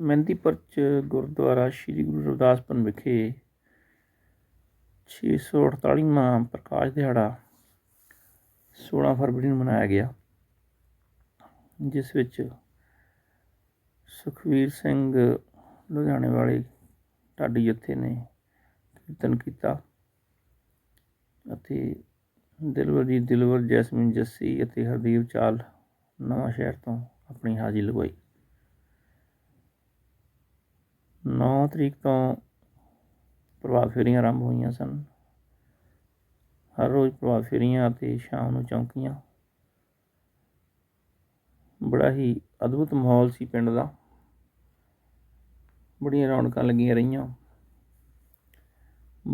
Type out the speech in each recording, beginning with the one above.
ਮਹਿੰਦੀਪੁਰ ਚ ਗੁਰਦੁਆਰਾ ਸ੍ਰੀ ਗੁਰੂ ਰਵਿਦਾਸਪੁਰ ਵਿਖੇ 648ਵਾਂ ਪ੍ਰਕਾਸ਼ ਦਿਹਾੜਾ 16 ਫਰਵਰੀ ਨੂੰ ਮਨਾਇਆ ਗਿਆ, ਜਿਸ ਵਿੱਚ ਸੁਖਵੀਰ ਸਿੰਘ ਲੁਧਿਆਣੇ ਵਾਲੇ ਢਾਡੀ ਜੱਥੇ ਨੇ ਕੀਰਤਨ ਕੀਤਾ ਅਤੇ ਦਿਲਵਰ ਜੀ ਦਿਲਵਰ, ਜੈਸਮੀਨ, ਜੱਸੀ ਅਤੇ ਹਰਦੀਪ ਚਾਲ ਨਵਾਂ ਸ਼ਹਿਰ ਤੋਂ ਆਪਣੀ ਹਾਜ਼ਰੀ ਲਗਵਾਈ। 9 ਤਰੀਕ ਤੋਂ ਪ੍ਰਭਾਤ ਫੇਰੀਆਂ ਆਰੰਭ ਹੋਈਆਂ ਸਨ। ਹਰ ਰੋਜ਼ ਪ੍ਰਭਾਤ ਫੇਰੀਆਂ ਅਤੇ ਸ਼ਾਮ ਨੂੰ ਚੌਂਕੀਆਂ। ਬੜਾ ਹੀ ਅਦਭੁਤ ਮਾਹੌਲ ਸੀ ਪਿੰਡ ਦਾ। ਬੜੀਆਂ ਰੌਣਕਾਂ ਲੱਗੀਆਂ ਰਹੀਆਂ।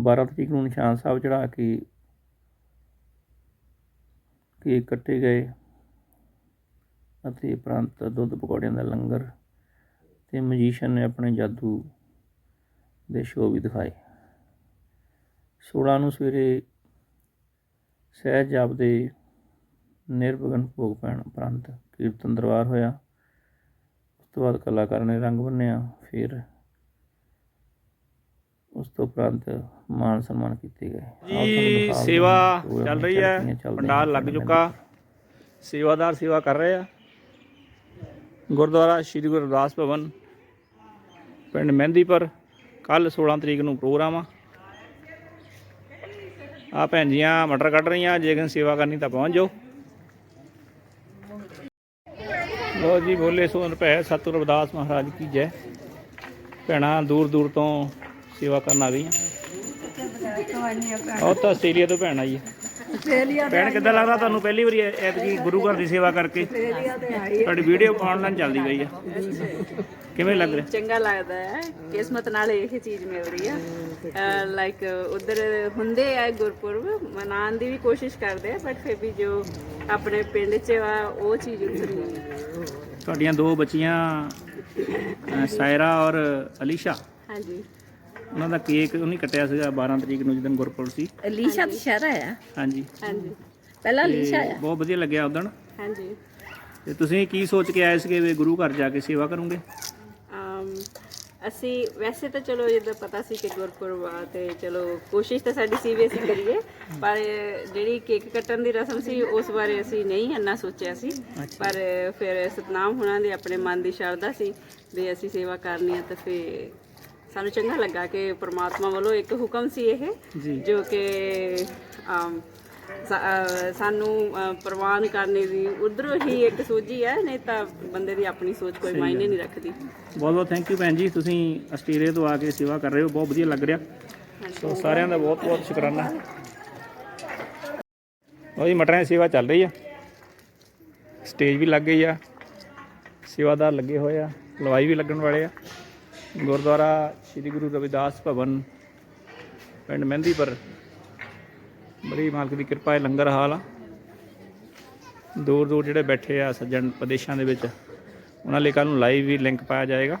12 ਤਰੀਕ ਨੂੰ ਨਿਸ਼ਾਨ ਸਾਹਿਬ ਚੜਾ ਕੇ ਕੇਕ ਕੱਟੇ ਗਏ ਅਤੇ ਉਪਰੰਤ ਦੁੱਧ ਪਕੌੜਿਆਂ ਦਾ ਲੰਗਰ ਤੇ ਮਜੀਸ਼ੀਅਨ ਨੇ ਆਪਣੇ ਜਾਦੂ ਦੇ ਸ਼ੋਅ ਵੀ ਦਿਖਾਏ। 16 ਨੂੰ ਸਵੇਰੇ ਸਹਿਜ ਜਾਪਦੇ ਨਿਰਵਗਨ ਭੋਗ ਪੈਣ ਉਪਰੰਤ ਕੀਰਤਨ ਦਰਬਾਰ ਹੋਇਆ। ਉਸ ਤੋਂ ਬਾਅਦ ਕਲਾਕਾਰਾਂ ਨੇ ਰੰਗ ਬੰਨਿਆ ਫਿਰ ਉਸ ਤੋਂ ਉਪਰੰਤ ਮਾਨ ਸਨਮਾਨ ਕੀਤੇ ਗਏ। ਜੀ ਸੇਵਾ ਚੱਲ ਰਹੀ ਹੈ ਪੰਡਾਲ ਲੱਗ ਚੁੱਕਾ। ਸੇਵਾਦਾਰ ਸੇਵਾ ਕਰ ਰਹੇ ਆ। ਗੁਰਦੁਆਰਾ ਸ੍ਰੀ ਗੁਰੂ ਰਵਿਦਾਸ ਭਵਨ ਪਿੰਡ ਮਹਿੰਦੀਪੁਰ ਕੱਲ 16 ਤਰੀਕ ਨੂੰ ਪ੍ਰੋਗਰਾਮ ਆ। ਆ ਭੈਣ ਜੀਆਂ ਮਟਰ ਕੱਢ ਰਹੀਆਂ ਜੇ ਕਿਸੇ ਸੇਵਾ ਕਰਨੀ ਤਾਂ ਪਹੁੰਚ ਜਾਓ। ਲੋ ਜੀ ਬੋਲੇ ਸੋ ਰੁਪਏ ਸਤਿਗੁਰ ਰਵਿਦਾਸ ਮਹਾਰਾਜ ਕੀ ਜੈ। ਭੈਣਾਂ ਦੂਰ ਦੂਰ ਤੋਂ ਸੇਵਾ ਕਰਨ ਆ ਗਈਆਂ। ਉਹ ਤਾਂ ਆਸਟ੍ਰੇਲੀਆ ਤੋਂ ਭੈਣ ਆਈ ਹੈ ਭੈਣ ਕਿੱਦਾਂ ਲੱਗਦਾ ਤੁਹਾਨੂੰ? ਪਹਿਲੀ ਵਾਰੀ ਐਤਕੀ ਗੁਰੂ ਘਰ ਦੀ ਸੇਵਾ ਕਰਕੇ ਤੁਹਾਡੀ ਵੀਡੀਓ ਆਨਲਾਈਨ ਚੱਲਦੀ ਗਈ ਹੈ ਕਿਵੇਂ ਲੱਗ ਰਿਹਾ? ਚੰਗਾ ਲੱਗਦਾ ਹੈ। ਕਿਸਮਤ ਨਾਲ ਇਹ ਚੀਜ਼ ਮਿਲ ਰਹੀ ਹੈ। ਲਾਈਕ ਉਧਰ ਹੁੰਦੇ ਆ ਗੁਰਪੁਰਬ ਮਨਾਉਣ ਦੀ ਵੀ ਕੋਸ਼ਿਸ਼ ਕਰਦੇ ਆ ਬਟ ਫਿਰ ਵੀ ਜੋ ਆਪਣੇ ਪਿੰਡ 'ਚ ਆ ਉਹ ਚੀਜ਼ ਉੱਧਰ ਨਹੀਂ ਹੈ। ਤੁਹਾਡੀਆਂ ਦੋ ਬੱਚੀਆਂ ਸਾਇਰਾ ਔਰ ਅਲੀਸ਼ਾ। ਹਾਂਜੀ। ਉਹਨਾਂ ਦਾ ਕੇਕ ਉਹਨੇ ਕੱਟਿਆ ਸੀਗਾ 12 ਤਰੀਕ ਨੂੰ ਜਦੋਂ ਗੁਰਪੁਰਬ ਸੀ। ਅਲੀਸ਼ਾ ਦੁਸ਼ਹਿਰਾ ਆ ਹਾਂਜੀ। ਹਾਂਜੀ। ਪਹਿਲਾਂ ਅਲੀਸ਼ਾ ਆ ਬਹੁਤ ਵਧੀਆ ਲੱਗਿਆ ਉਦੋਂ ਹਾਂਜੀ। ਤੇ ਤੁਸੀਂ ਕੀ ਸੋਚ ਕੇ ਆਏ ਸੀਗੇ ਵੀ ਗੁਰੂ ਘਰ ਜਾ ਕੇ ਸੇਵਾ ਕਰੋਗੇ? ਅਸੀਂ ਵੈਸੇ ਤਾਂ ਚਲੋ ਜਿੱਦਾਂ ਪਤਾ ਸੀ ਕਿ ਗੁਰਪੁਰਬ ਆ ਤੇ ਚਲੋ ਕੋਸ਼ਿਸ਼ ਤਾਂ ਸਾਡੀ ਸੀ ਵੀ ਅਸੀਂ ਕਰੀਏ ਪਰ ਜਿਹੜੀ ਕੇਕ ਕੱਟਣ ਦੀ ਰਸਮ ਸੀ ਉਸ ਬਾਰੇ ਅਸੀਂ ਨਹੀਂ ਇੰਨਾ ਸੋਚਿਆ ਸੀ। ਪਰ ਫਿਰ ਸਤਨਾਮ ਹੁਣਾਂ ਦੇ ਆਪਣੇ ਮਨ ਦੀ ਸ਼ਰਧਾ ਸੀ ਵੀ ਅਸੀਂ ਸੇਵਾ ਕਰਨੀ ਆ ਤਾਂ ਫਿਰ ਸਾਨੂੰ ਚੰਗਾ ਲੱਗਾ ਕਿ ਪ੍ਰਮਾਤਮਾ ਵੱਲੋਂ ਇੱਕ ਹੁਕਮ ਸੀ ਇਹ ਜੀ। ਕਿ ਸਾਨੂੰ ਪ੍ਰਵਾਨ ਕਰਨੇ ਦੀ ਉਧਰੋਂ ਹੀ ਇੱਕ ਸੋਝੀ ਹੈ ਨਹੀਂ ਤਾਂ ਬੰਦੇ ਦੀ ਆਪਣੀ ਸੋਚ ਕੋਈ ਮਾਇਨੇ ਨਹੀਂ ਰੱਖਦੀ। ਬਹੁਤ ਬਹੁਤ ਥੈਂਕ ਯੂ ਭੈਣ ਜੀ ਤੁਸੀਂ ਆਸਟ੍ਰੇਲੀਆ ਤੋਂ ਆ ਕੇ ਸੇਵਾ ਕਰ ਰਹੇ ਹੋ ਬਹੁਤ ਵਧੀਆ ਲੱਗ ਰਿਹਾ। ਸੋ ਸਾਰਿਆਂ ਦਾ ਬਹੁਤ ਬਹੁਤ ਸ਼ੁਕਰਾਨਾ। ਉਹ ਜੀ ਮਟਰਾਂ ਦੀ ਸੇਵਾ ਚੱਲ ਰਹੀ ਆ। ਸਟੇਜ ਵੀ ਲੱਗ ਗਈ ਆ ਸੇਵਾਦਾਰ ਲੱਗੇ ਹੋਏ ਆ ਲਵਾਈ ਵੀ ਲੱਗਣ ਵਾਲੇ ਆ। ਗੁਰਦੁਆਰਾ ਸ੍ਰੀ ਗੁਰੂ ਰਵਿਦਾਸ ਭਵਨ ਪਿੰਡ ਮਹਿੰਦੀਪੁਰ। ਬੜੀ ਮਾਲਕ ਦੀ ਕਿਰਪਾ ਹੈ, ਲੰਗਰ ਹਾਲ ਆ। ਦੂਰ ਦੂਰ ਜਿਹੜੇ ਬੈਠੇ ਆ ਸੱਜਣ ਪ੍ਰਦੇਸ਼ਾਂ ਦੇ ਵਿੱਚ, ਉਹਨਾਂ ਲਈ ਕੱਲ ਨੂੰ ਲਾਈਵ ਵੀ ਲਿੰਕ ਪਾਇਆ ਜਾਏਗਾ।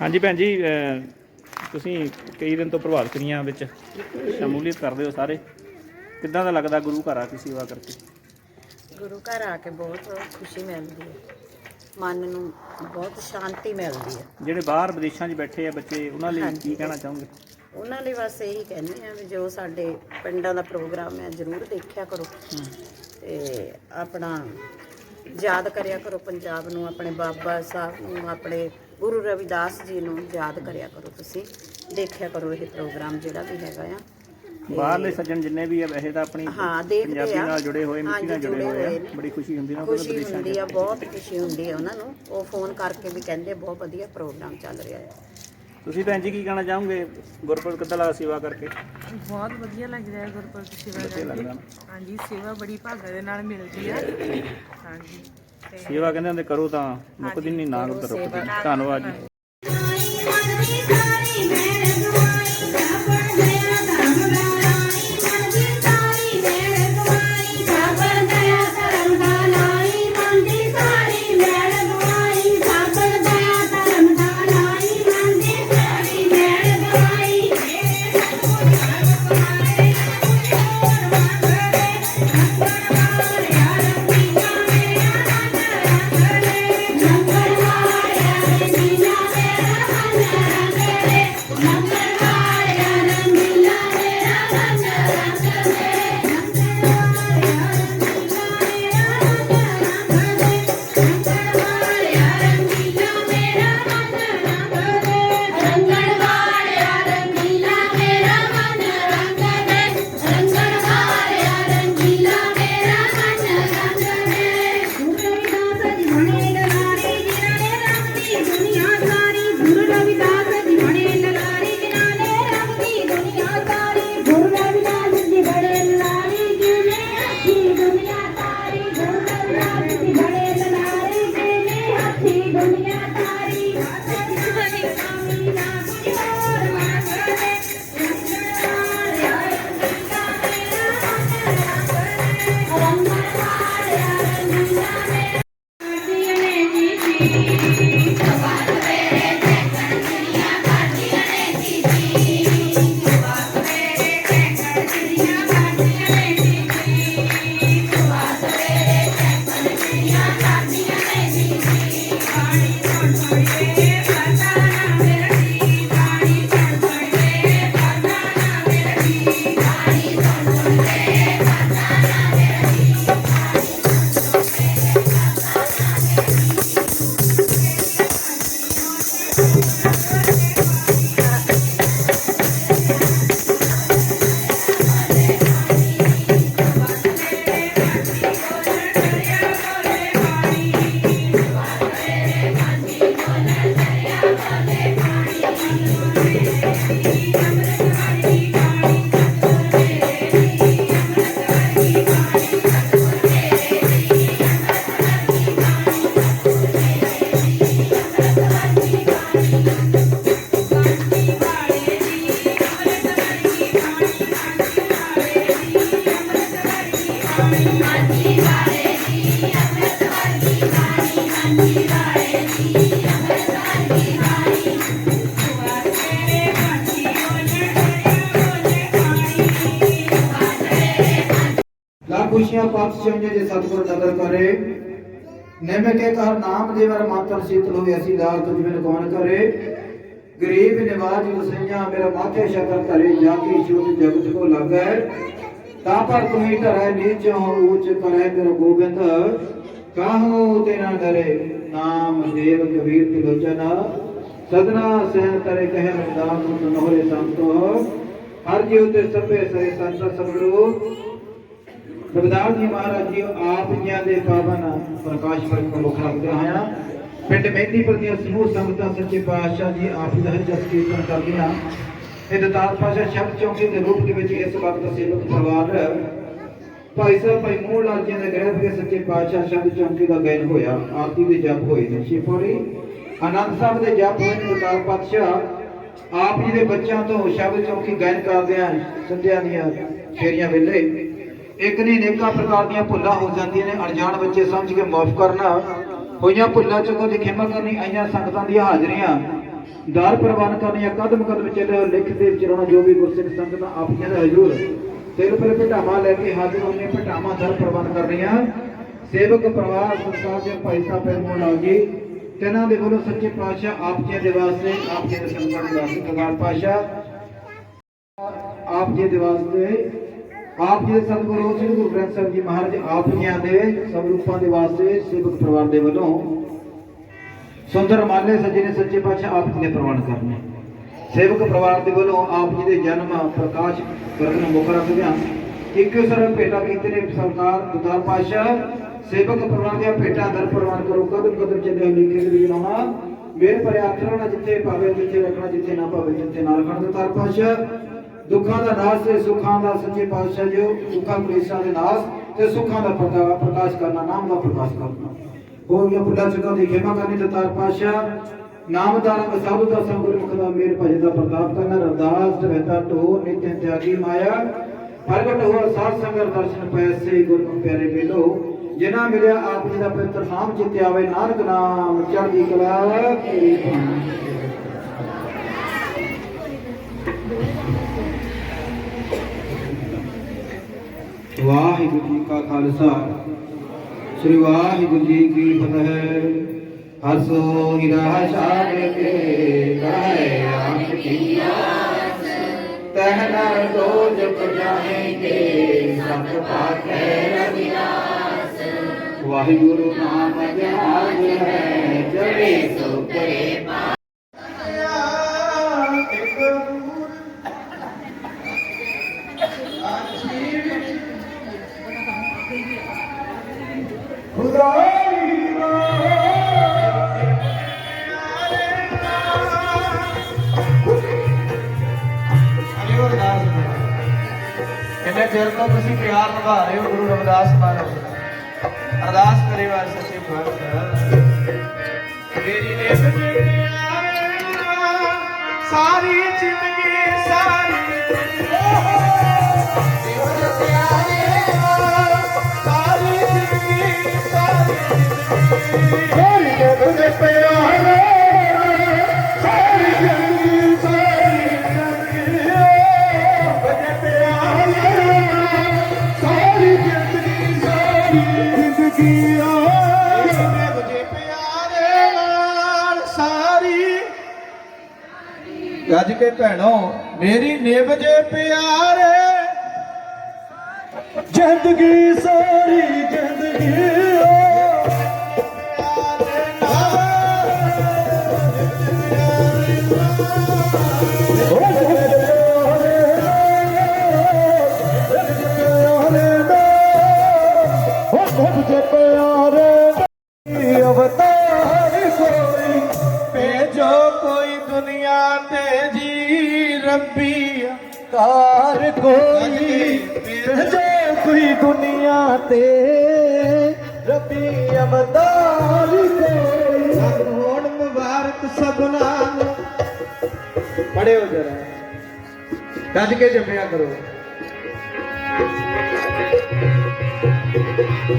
ਹਾਂਜੀ ਭੈਣ ਜੀ ਤੁਸੀਂ ਕਈ ਦਿਨ ਤੋਂ ਪ੍ਰਭਾਤ ਕਰੀਆਂ ਵਿੱਚ, ਸ਼ਮੂਲੀਅਤ ਕਰਦੇ ਹੋ ਸਾਰੇ। ਕਿੱਦਾਂ ਦਾ ਲੱਗਦਾ ਗੁਰੂ ਘਰ ਆ ਕੇ ਸੇਵਾ ਕਰਕੇ? ਗੁਰੂ ਘਰ ਆ ਕੇ ਬਹੁਤ ਖੁਸ਼ੀ ਮਿਲਦੀ ਹੈ। ਮਨ ਨੂੰ ਬਹੁਤ ਸ਼ਾਂਤੀ ਮਿਲਦੀ ਹੈ। ਜਿਹੜੇ ਬਾਹਰ ਵਿਦੇਸ਼ਾਂ 'ਚ ਬੈਠੇ ਆ ਬੱਚੇ ਉਹਨਾਂ ਲਈ ਕੀ ਕਹਿਣਾ ਚਾਹੋਗੇ? ਉਹਨਾਂ ਲਈ ਬਸ ਇਹੀ ਕਹਿੰਦੇ ਆ ਵੀ ਜੋ ਸਾਡੇ ਪਿੰਡਾਂ ਦਾ ਪ੍ਰੋਗਰਾਮ ਹੈ ਜ਼ਰੂਰ ਦੇਖਿਆ ਕਰੋ। ਤੇ ਆਪਣਾ ਯਾਦ ਕਰਿਆ ਕਰੋ ਪੰਜਾਬ ਨੂੰ ਆਪਣੇ ਬਾਬਾ ਸਾਹਿਬ ਨੂੰ ਆਪਣੇ ਗੁਰੂ ਰਵਿਦਾਸ ਜੀ ਨੂੰ ਯਾਦ ਕਰਿਆ ਕਰੋ ਤੁਸੀਂ। ਦੇਖਿਆ ਕਰੋ ਇਹ ਪ੍ਰੋਗਰਾਮ ਜਿਹੜਾ ਵੀ ਹੈਗਾ ਆ। ਬਾਹਰਲੇ ਸੱਜਣ ਜਿੰਨੇ ਵੀ ਆ ਵੈਸੇ ਤਾਂ ਆਪਣੀ ਹਾਂ ਦੇਖਦੇ ਪੰਜਾਬੀ ਨਾਲ ਜੁੜੇ ਹੋਏ ਮਿੱਟੀ ਨਾਲ ਜੁੜੇ ਹੋਏ ਆ। ਨੇ। ਬੜੀ ਖੁਸ਼ੀ ਹੁੰਦੀ ਨਾ ਉਹਨਾਂ ਖੁਸ਼ੀ ਹੁੰਦੀ ਆ ਬਹੁਤ ਖੁਸ਼ੀ ਹੁੰਦੀ ਆ ਉਹਨਾਂ ਨੂੰ। ਉਹ ਫੋਨ ਕਰਕੇ ਵੀ ਕਹਿੰਦੇ ਬਹੁਤ ਵਧੀਆ ਪ੍ਰੋਗਰਾਮ ਚੱਲ ਰਿਹਾ ਹੈ। ਤੁਸੀਂ ਭੈਣ ਜੀ ਕੀ ਕਹਿਣਾ ਚਾਹੋਗੇ? ਗੁਰਪੁਰਬ ਕਿੱਦਾਂ ਲੱਗਾ ਸੇਵਾ ਕਰਕੇ? ਬਹੁਤ ਵਧੀਆ ਲੱਗ ਰਿਹਾ ਗੁਰਪੁਰਬ ਦੀ ਸੇਵਾ ਵਧੀਆ ਕਰਕੇ। ਲੱਗਦਾ ਨਾ। ਹਾਂਜੀ ਸੇਵਾ ਬੜੀ ਭਾਗਾ ਦੇ ਨਾਲ ਮਿਲਦੀ ਆ। ਹਾਂਜੀ ਤੇ ਸੇਵਾ ਕਹਿੰਦੇ ਹੁੰਦੇ ਕਰੋ ਤਾਂ ਮੁੱਕਦੀ ਨਹੀਂ ਨਾ ਕਰੋ ਤਾਂ ਰੁਕਦੀ ਨਹੀਂ। ਧੰਨਵਾਦ ਜੀ। ਖੁਸ਼ੀਆਂ ਪਾਸ ਚੰਗੇ ਜੇ ਸਤਿਗੁਰ ਨਦਰ ਕਰੇ, ਨਿਮਕ ਕੇ ਕਰ ਨਾਮ ਦੇ ਵਰ ਮਾਤਰ ਸੀਤਲ ਹੋਏ ਅਸੀਂ ਲਾਲ ਤੁਝ ਬਿਨ ਕੌਣ ਕਰੇ? ਗਰੀਬ ਨਿਵਾਜ ਗੁਸਈਆ ਮੇਰਾ ਮਾਥੇ ਸ਼ਕਰ ਧਰੇ ਜਾ ਕੀ ਸ਼ੁੱਧ ਜਗਤ ਕੋ ਲੱਗੈ। ਤਾ ਪਰ ਤੁਮੀ ਧਰੈ ਨੀਚ ਹੋ ਊਚ ਕਰੈ ਮੇਰਾ ਗੋਬਿੰਦ। ਕਾਹੂ ਤੇ ਨਾ ਡਰੇ? ਨਾਮ ਦੇਵ ਕਬੀਰ ਤਿਲੋਚਨ। ਸਦਨਾ ਸਹਿ ਤਰੇ ਕਹਿ ਰਮਦਾਸ ਤੁਮ ਨੋਰੇ ਸੰਤੋ। ਹਰ ਜੀਉ ਤੇ ਸਭੇ ਸਹਿ ਸੰਤ ਸਬਰੂ ਰਵਿਦਾਸ ਜੀ ਮਹਾਰਾਜ ਜੀ ਆਪ ਜੀਆਂ ਦੇ ਪਾਵਨ ਪ੍ਰਕਾਸ਼ ਪਰਮ ਨੂੰ ਮੁਖ ਰੱਖਦੇ ਹੋਇਆ ਪਿੰਡ ਮਹਿੰਦੀਪੁਰ ਦੀਆਂ ਸਮੂਹ ਸੰਗਤਾਂ ਸੱਚੇ ਪਾਤਸ਼ਾਹ ਜੀ ਆਪ ਜੀ ਦਾ ਜਸ ਕੀਰਤਨ ਕਰਦੀਆਂ। ਇਹ ਦਤਾਰ ਪਾਸ਼ਾ ਸ਼ਬਦ ਚੌਂਕੀ ਦੇ ਰੂਪ ਦੇ ਵਿੱਚ ਇਸ ਵਕਤ ਸੇਵਕ ਪਰਿਵਾਰ ਭਾਈ ਸਾਹਿਬ, ਭਾਈ ਮੂਲ ਲਾਲ ਜੀ ਦੇ ਗ੍ਰਹਿ ਵਿਖੇ ਸੱਚੇ ਪਾਤਸ਼ਾਹ ਸ਼ਬਦ ਚੌਂਕੀ ਦਾ ਗਾਇਨ ਹੋਇਆ। ਆਰਤੀ ਦੇ ਜਪ ਹੋਏ ਨੇ ਸ਼ਿਫੋੜੀ ਆਨੰਦ ਸਾਹਿਬ ਦੇ ਜਪ ਹੋਏ ਨੇ ਦਤਾਰ ਪਾਤਸ਼ਾਹ। ਆਪ ਜੀ ਦੇ ਬੱਚਿਆਂ ਤੋਂ ਸ਼ਬਦ ਚੌਂਕੀ ਗਾਇਨ ਕਰਦੇ ਆ। ਸੰਧਿਆ ਦੀਆਂ ਫੇਰੀਆਂ ਵੇਲੇ ਇੱਕ ਨਹੀਂ ਅਨੇਕਾਂ ਪ੍ਰਕਾਰ ਦੀਆਂ ਭੁੱਲਾਂ ਹੋ ਜਾਂਦੀਆਂ ਨੇ। ਅਣਜਾਣ ਬੱਚੇ ਸਮਝ ਕੇ ਮਾਫ ਕਰਨਾ। ਹੋਈਆਂ ਭੁੱਲਾਂ ਚੁੱਕੋ ਦੀ ਖਿਮਾ ਕਰਨੀ, ਆਈਆਂ ਸੰਗਤਾਂ ਦੀਆਂ ਹਾਜ਼ਰੀਆਂ। ਦਾਰ ਪ੍ਰਵਾਨ ਕਰਨੀਆਂ ਕਦਮ ਕਦਮ ਚੱਲੇ ਲਿਖ ਦੇ ਚਰਣਾ ਜੋ ਵੀ ਗੁਰਸਿੱਖ ਸੰਗਤਾਂ ਆਪ ਜੀ ਹਜ਼ੂਰ। ਤਿਲ ਪਰ ਭਟਾਵਾ ਲੈ ਕੇ ਹਾਜ਼ਰ ਹੋਣੇ ਭਟਾਵਾ ਦਰ ਪ੍ਰਵਾਨ ਕਰਨੀਆਂ। ਸੇਵਕ ਪਰਿਵਾਰ ਸੰਸਕਾਰ ਦੇ ਭਾਈ ਸਾਹਿਬ ਪੈਰਮੋਂ ਲਾਲ ਜੀ। ਤਿਨਾਂ ਦੇ ਵੱਲੋਂ ਸੱਚੇ ਪਾਤਸ਼ਾਹ ਆਪ ਜੀ ਦੇ ਵਾਸਤੇ, ਆਪ ਜੀ ਦੇ ਸੰਗਤਾਂ ਦੇ ਵਾਸਤੇ ਪਾਤਸ਼ਾਹ। ਆਪ ਜੀ ਦੇ ਵਾਸਤੇ ਆਪ ਜੀ ਦੇ ਸਤਿਗੁਰੂ, ਸ੍ਰੀ ਗੁਰੂ ਗ੍ਰੰਥ ਸਾਹਿਬ ਜੀ ਮਹਾਰਾਜ ਆਪ ਜੀਆਂ ਦੇ ਸਭ ਰੂਪਾਂ ਦੇ ਵਾਸਤੇ ਸੇਵਕ ਪਰਿਵਾਰ ਦੇ ਵੱਲੋਂ ਸੁੰਦਰ ਮਾਲੇ ਸੱਜੇ ਨੇ ਸੱਚੇ ਪਾਤਸ਼ਾਹ ਆਪ ਜੀ ਨੇ ਪ੍ਰਵਾਨ ਕਰਨੇ। ਸੇਵਕ ਪਰਿਵਾਰ ਦੇ ਵੱਲੋਂ ਆਪ ਜੀ ਦੇ ਜਨਮ ਪ੍ਰਕਾਸ਼ ਕਰਨ ਨੂੰ ਮੁੱਖ ਰੱਖਦਿਆਂ ਇੱਕੋ ਸਰਲ ਭੇਟਾ ਕੀਤੇ ਨੇ ਸਰਕਾਰ ਦੁਦਾਰ ਪਾਤਸ਼ਾਹ, ਸੇਵਕ ਪਰਿਵਾਰ ਦੀਆਂ ਭੇਟਾਂ ਦਰ ਪ੍ਰਵਾਨ ਕਰੋ। ਕਦਮ ਕਦਮ ਚੱਲੇ ਲਿਖੇ ਦੇ ਲਾਉਣਾ ਮੇਰੇ ਪਰ ਜਿੱਥੇ ਭਾਵੇਂ ਜਿੱਥੇ ਰੱਖਣਾ, ਜਿੱਥੇ ਨਾ ਭਾਵੇਂ ਜਿੱਥੇ ਨਾ ਰੱਖਣਾ ਦੁਦਾਰ ਪਾਤਸ਼ਾਹ। ਦੁੱਖਾਂ ਦਾ ਨਾਸ਼ ਤੇ ਸੁੱਖਾਂ ਦਾ ਸੱਚੇ ਪਾਤਸ਼ਾਹ ਜੋ ਦੁੱਖਾਂ ਕਲੇਸ਼ਾਂ ਦੇ ਨਾਸ਼ ਤੇ ਸੁੱਖਾਂ ਦਾ ਪ੍ਰਕਾਸ਼ ਕਰਨਾ, ਨਾਮ ਦਾ ਪ੍ਰਕਾਸ਼ ਕਰਨਾ। ਹੋ ਗਿਆ ਪੁੱਲਾ ਚੁਕਾ ਦੀ ਖੇਮਾ ਕਰਨੀ ਦਤਾਰ ਪਾਤਸ਼ਾਹ ਨਾਮਦਾਨ ਸਾਧੂ ਦਾ ਸੰਗੁਰ ਮੁਖ ਦਾ ਮੇਰ ਭਜ ਦਾ ਪ੍ਰਤਾਪ ਕਰਨਾ ਰਵਦਾਸ ਰਹਿਤਾ ਢੋ ਨਿਤਿ ਤਿਆਗੀ ਮਾਇਆ, ਪ੍ਰਗਟ ਹੋਆ ਸਾਧ ਸੰਗਤ ਦਰਸ਼ਨ ਪੈਸੇ ਗੁਰਮੁਖ ਪਿਆਰੇ ਮਿਲੋ। ਜਿਨ੍ਹਾਂ ਮਿਲਿਆ ਆਪ ਜੀ ਦਾ ਪਵਿੱਤਰ ਨਾਮ ਚਿੱਤੇ ਆਵੇ, ਨਾਨਕ ਨਾਮ ਚੜ੍ਹਦੀ ਕਲਾ ਤੇਰੀ ਵਾਹਿਗੁਰੂ ਜੀ ਕਾ ਖਾਲਸਾ। ਸ੍ਰੀ ਵਾਹਿਗੁਰੂ ਜੀ ਕੀ ਫਤਿਹ। ਹਸੋ ਹਿਰਾ ਸ਼ਾਗ ਕੇ ਕਹੇ ਆਪ ਕੀ ਆਸ। ਤਹ ਨਰ ਦੋ ਜਪ ਰਵਿਦਾਸ ਵਾਹਿਗੁਰੂ ਨਾਮ ਜਹਾਜ ਹੈ ਜਵੇ ਸੋ ਕਰੇ ਕਿੰਨੇ ਚਿਰ ਤੋਂ ਤੁਸੀਂ ਪਿਆਰ ਨਿਭਾ ਰਹੇ ਹੋ, ਗੁਰੂ ਰਵਿਦਾਸ ਮਹਾਰਾਜ ਅਰਦਾਸ ਕਰੇ ਵਾਰ ਸੱਚੇ ਪਾਤਸ਼ਾਹ ਮੇਰੀ ਨਿਤ ਸਾਰੀ ਜ਼ਿੰਦਗੀ, ਸਾਰੀ ਸਾਰੀ ਜ਼ਿੰਦਗੀ, ਸਾਰੀ ਮੇਰੀ ਗੱਜ ਕੇ ਭੈਣੋ ਮੇਰੀ ਨਿਭ ਜੇ ਪਿਆਰੇ ਜ਼ਿੰਦਗੀ ਸਾਰੀ ਜ਼ਿੰਦਗੀ ਕਾਰ ਕੋਈ ਭੇਜੋ ਕੋਈ ਦੁਨੀਆ ਤੇ। ਰੱਬੀ ਅਵਤਾਰ ਕੋਈ ਹੋਣ ਮੁਬਾਰਕ ਸਭਨਾ ਨੂੰ ਪੜਿਓ ਜਰਾ। ਗੱਜ ਕੇ ਜਪਿਆ ਕਰੋ।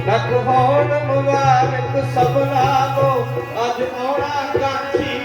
ਲੱਖ ਹੋਣ ਮੁਬਾਰਕ ਸਭਨਾ ਨੂੰ ਅੱਜ ਆਉਣਾ ਕਾਂਠੀ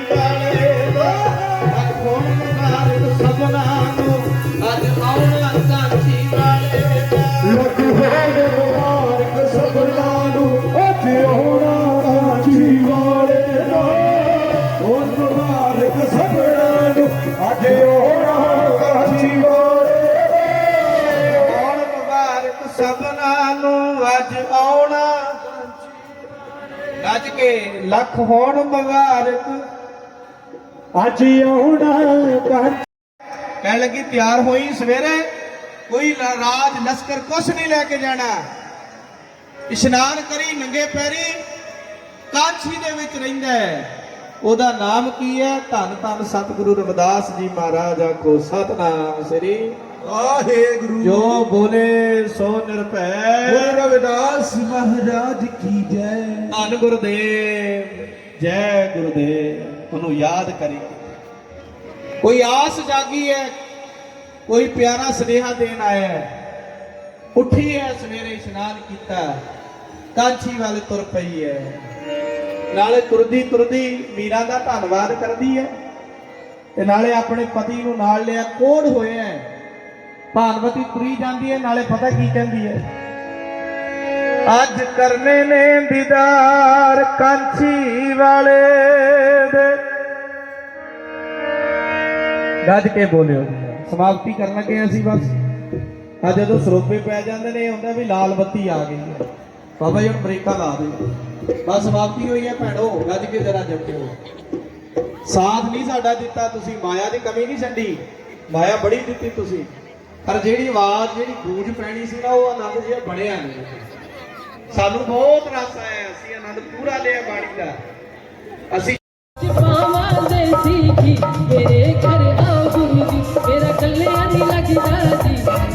ਲੱਖ ਹੋਣ ਮੁਬਾਰਕ। ਅੱਜ ਆਉਣਾ ਕਰ ਲੱਗੀ, ਤਿਆਰ ਹੋਈ ਸਵੇਰੇ। ਕੋਈ ਰਾਜ, ਲਸ਼ਕਰ ਕੁਛ ਨਹੀਂ ਲੈ ਕੇ ਜਾਣਾ। ਇਸ਼ਨਾਨ ਕਰੀ, ਨੰਗੇ ਪੈਰੀ। ਕਾਂਛੀ ਦੇ ਵਿੱਚ ਰਹਿੰਦਾ ਹੈ। ਉਹਦਾ ਨਾਮ ਕੀ ਹੈ? ਧੰਨ ਧੰਨ ਸਤਿਗੁਰੂ ਰਵਿਦਾਸ ਜੀ ਮਹਾਰਾਜ ਆਖੋ, ਸਤਨਾਮ ਸ੍ਰੀ ਵਾਹਿਗੁਰੂ। ਜੋ ਬੋਲੇ ਸੋ ਨਿਰਭੈ। ਗੁਰੂ ਰਵਿਦਾਸ ਮਹਾਰਾਜ ਕੀ ਜੈ। ਧੰਨ ਗੁਰਦੇਵ ਜੈ ਗੁਰਦੇਵ ਉਹਨੂੰ ਯਾਦ ਕਰੀ। ਕੋਈ ਆਸ ਜਾਗੀ ਹੈ ਕੋਈ ਪਿਆਰਾ ਸੁਨੇਹਾ ਦੇਣ ਆਇਆ ਹੈ ਉੱਠੀ ਹੈ ਸਵੇਰੇ ਇਸ਼ਨਾਨ ਕੀਤਾ। ਕਾਂਚੀ ਵੱਲ ਤੁਰ ਪਈ ਹੈ ਨਾਲੇ ਤੁਰਦੀ ਤੁਰਦੀ ਮੀਰਾ ਦਾ ਧੰਨਵਾਦ ਕਰਦੀ ਹੈ ਤੇ ਨਾਲੇ ਆਪਣੇ ਪਤੀ ਨੂੰ ਨਾਲ ਲਿਆ ਕੋੜ ਹੋਇਆ ਭਾਨਵਤੀ ਤੁਰੀ ਜਾਂਦੀ ਹੈ ਨਾਲੇ ਪਤਾ ਕੀ ਕਹਿੰਦੀ ਹੈ ਅੱਜ ਕਰਨੇ ਨੇ ਦੀਦਾਰ ਕਾਂਚੀ ਵਾਲੇ ਦੇ। ਗੱਜ ਕੇ ਬੋਲਿਓ। ਸਮਾਪਤੀ ਕਰਨ ਲੱਗੇ ਅਸੀਂ ਬਸ। ਆ ਜਦੋਂ ਸਰੋਪੇ ਪੈ ਜਾਂਦੇ ਨੇ ਹੁੰਦਾ ਵੀ ਲਾਲ ਬੱਤੀ ਆ ਗਈ ਹੈ ਬਾਬਾ ਜੀ ਹੁਣ ਬ੍ਰੇਕਾਂ ਲਾ ਦੇ ਬਸ ਸਮਾਪਤੀ ਹੋਈ ਹੈ ਭੈਣੋ ਗੱਜ ਕੇ ਜਰਾ ਜਪਿਓ। ਸਾਥ ਨਹੀਂ ਸਾਡਾ ਦਿੱਤਾ ਤੁਸੀਂ ਮਾਇਆ ਦੀ ਕਮੀ ਨਹੀਂ ਛੱਡੀ। ਮਾਇਆ ਬੜੀ ਦਿੱਤੀ ਤੁਸੀਂ। ਪਰ ਜਿਹੜੀ ਆਵਾਜ਼, ਜਿਹੜੀ ਗੂੰਜ ਪੈਣੀ ਸੀ ਨਾ, ਉਹ ਆਨੰਦ ਜਿਹਾ ਬਣਿਆ ਨਹੀਂ। ਸਾਨੂੰ ਬਹੁਤ ਰਸ ਆਇਆ, ਅਸੀਂ ਆਨੰਦ ਪੂਰਾ ਲਿਆ ਬਾਣੀ ਦਾ। ਅਸੀਂ ਪਾਵਾਂ ਦੇ ਸੀਖੀ ਮੇਰੇ ਘਰ ਆਓ ਗੁਰੂ ਜੀ ਮੇਰਾ ਕੱਲਿਆ ਨਹੀਂ ਲੱਗਦਾ ਜੀ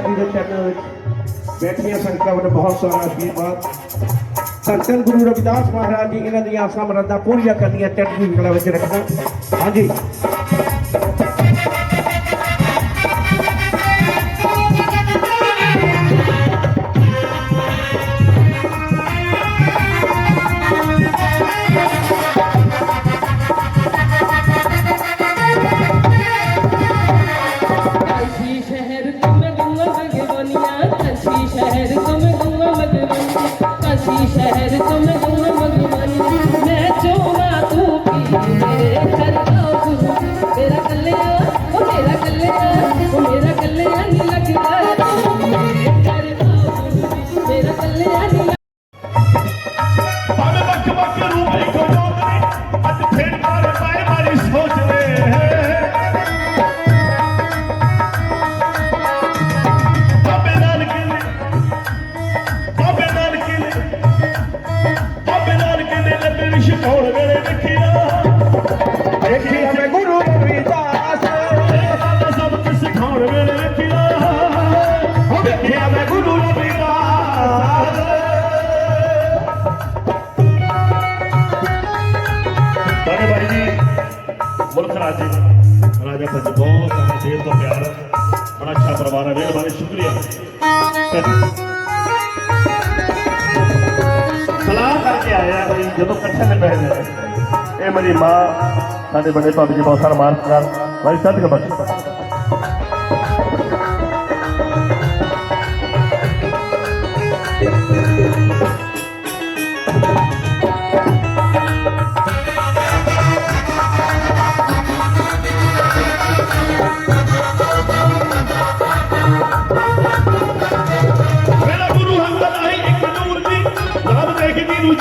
ਗੁਰੂ ਜੀ ਦੇ ਚਰਨਾਂ ਵਿੱਚ ਬੈਠੀਆਂ ਸੰਗਤਾਂ ਵੱਲੋਂ ਬਹੁਤ ਸਾਰਾ ਆਸ਼ੀਰਵਾਦ ਸੰਤਨ ਗੁਰੂ ਰਵਿਦਾਸ ਮਹਾਰਾਜ ਜੀ, ਇਹਨਾਂ ਦੀਆਂ ਆਸਾਂ ਮਰਾਦਾਂ ਪੂਰੀਆਂ ਕਰਨੀਆਂ, ਚੜ੍ਹਦੀ ਕਲਾ ਵਿੱਚ ਰੱਖਣਾ। ਹਾਂਜੀ। ਸਾਡੇ ਵੱਡੇ ਭਾਬੀ ਜੀ ਬਹੁਤ ਸਾਰਾ ਮਾਨ ਕਰ ਭਾਈ ਸਦਕ ਬਖਸ਼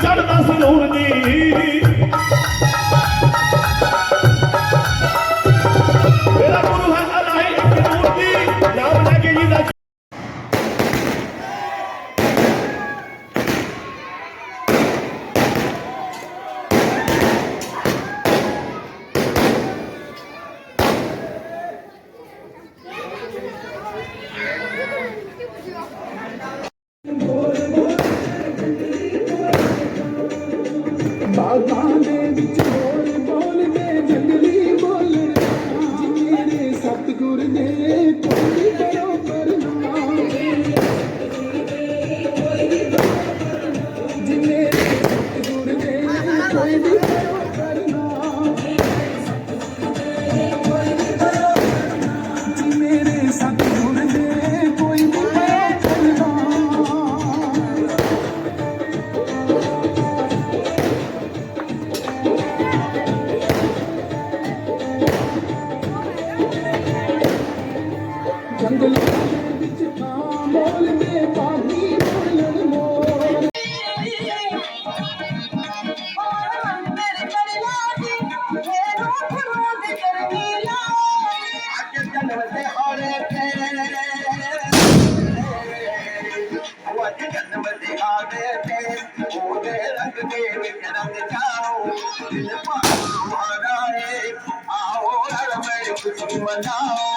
ਚੜਦਾ ਸਨੂਰ ਦੀ। मनाओ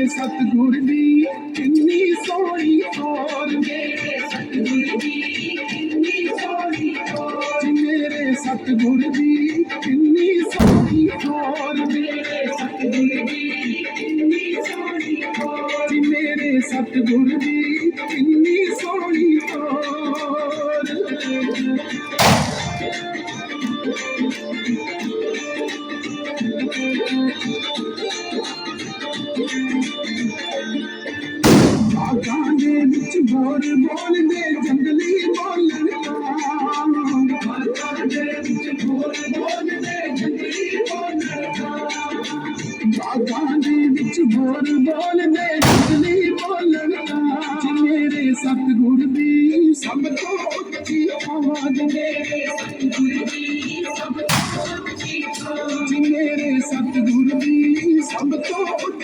ਵੇ ਸਤਿਗੁਰ ਕਿੰਨੀ ਸੋਹਣੀ ਤੋਰ ਮੇਰੇ ਸਤਿਗੁਰ ਦੀ ਸਤਿਗੁਰ ਦੀ ਸਭ ਤੋਂ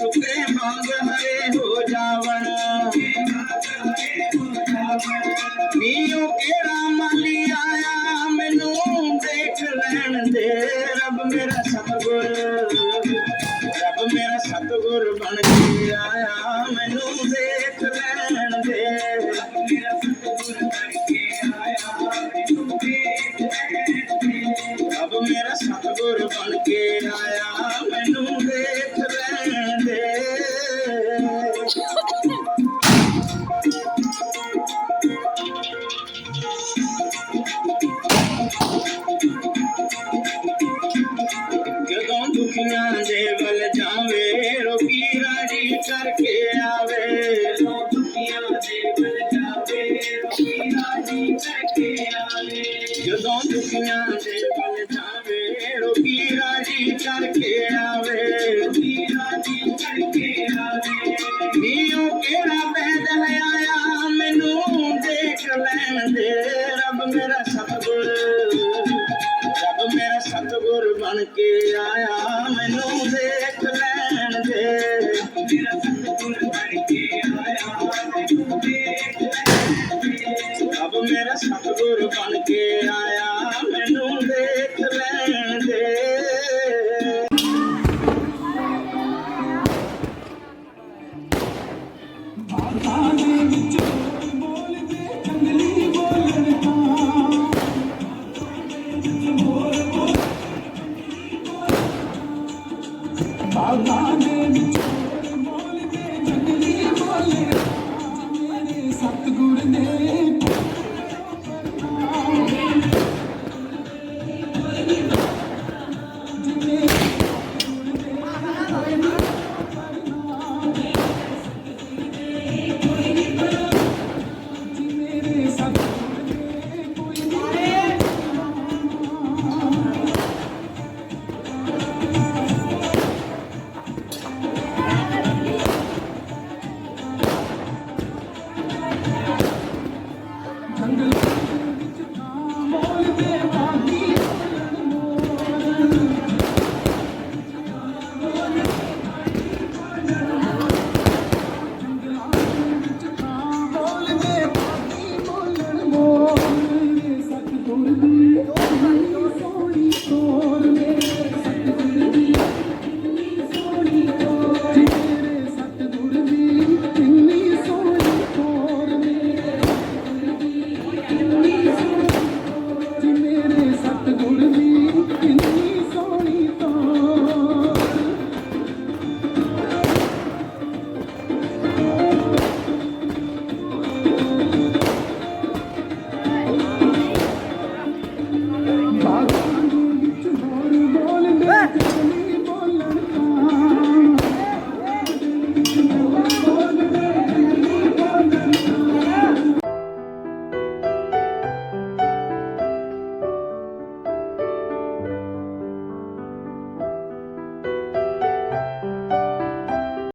sofrer mal, é ਜਾਵੇ। ਜਦੋਂ ਦੁਖੀਆਂ ਦੇ ਬਲ ਜਾਵੇ ਲੋਕੀ ਰਾਜੀ ਕਰਕੇ ਆਵੇ।